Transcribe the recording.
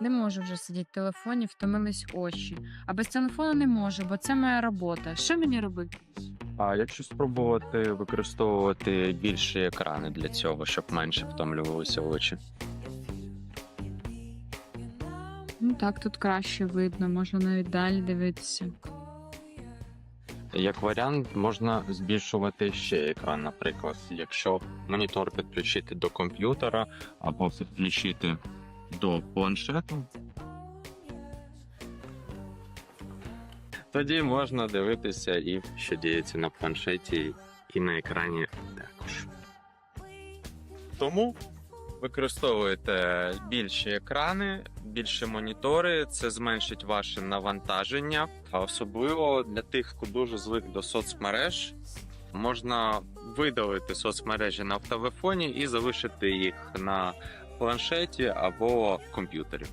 Не можу вже сидіти в телефоні, втомились очі. А без телефону не можу, бо це моя робота. Що мені робити? А якщо спробувати використовувати більші екрани для цього, щоб менше втомлювалися очі? Ну так, тут краще видно, можна навіть далі дивитися. Як варіант, можна збільшувати ще екран, наприклад, якщо монітор підключити до комп'ютера або підключити до планшету. Тоді можна дивитися і що діється на планшеті і на екрані також. Тому використовуйте більші екрани, більші монітори, це зменшить ваше навантаження, а особливо для тих, хто дуже звик до соцмереж. Можна видалити соцмережі на телефоні і залишити їх на планшеті або комп'ютері.